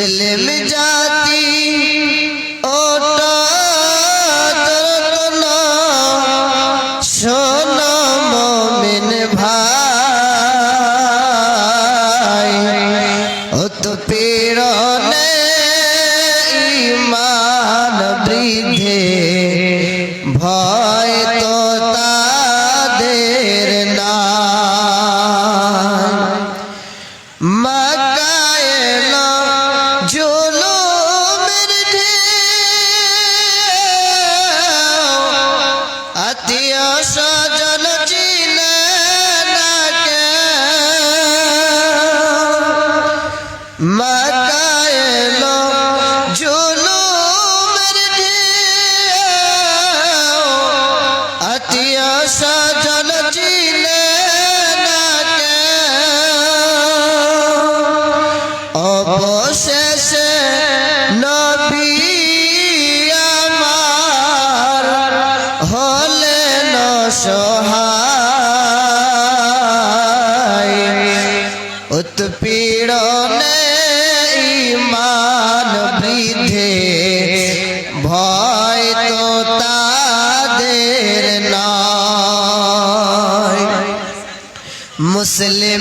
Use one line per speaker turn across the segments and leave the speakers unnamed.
মুসলিম জাতি ওটা মকায়েল জুলুমের ঢেউ আত্মীয় স্বজন চিনে না কেউ। অবশেষে নবী আমার হলেন সহায় উৎপীড়নে মুসলিম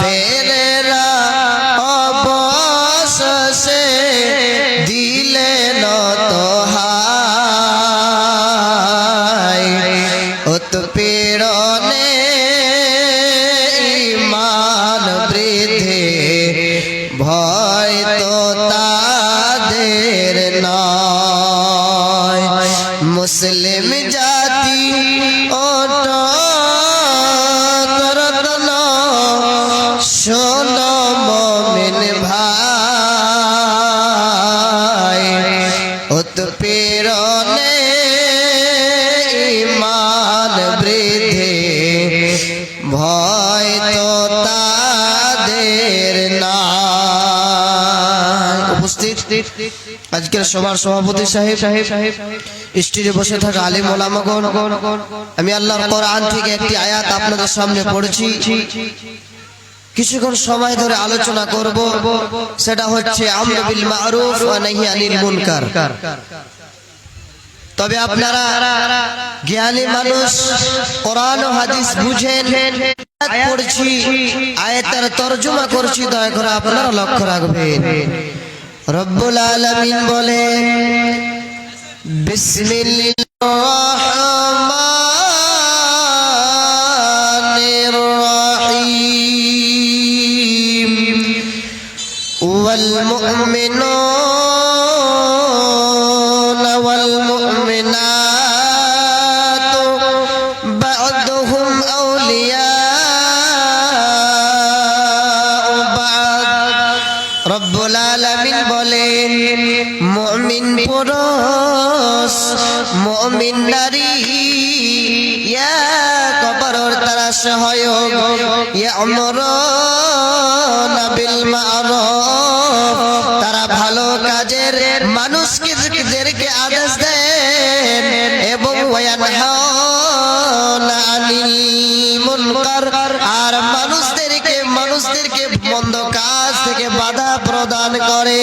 কাফেরেরা অবশেষে দিলেন তো হায়। উৎপীড়নে ইমান বৃদ্ধে, ভয় তো তাদের নয়। মুসলিম জাতি ওটা ভাই উৎপীড়নে ইমান বৃদ্ধে ভয় তো তাদের না উপস্থিত। আজকের সবার সভাপতি সাহেব সাহেব সাহেব স্টেজে বসে থাকা আলিম ওলামাগণ আমি আল্লাহর কোরআন থেকে একটি আয়াত আপনাদের সামনে পড়েছি। কিছুক্ষণ সময় ধরে আলোচনা করব। সেটা হচ্ছে বিল তবে আপনারা জ্ঞানী মানুষ, কোরআন হাদিস বুঝেন। পড়ছি, আয়াতের তরজমা করছি, দয়া করে আপনারা লক্ষ্য রাখবেন। রব্বুল আলামিন বলেন বিসমিল্লাহির والمؤمنون والمؤمنات بعضهم أولياء بعض رب العالمين বলেন মুমিন পুরুষ মুমিন নারী ইয়া কবরর তারা সহায়ক ইয়া আমরুনা কাজের মানুষকে আদেশ দেন এবং আর মানুষদেরকে মানুষদেরকে বন্ধ কাজ থেকে বাধা প্রদান করে।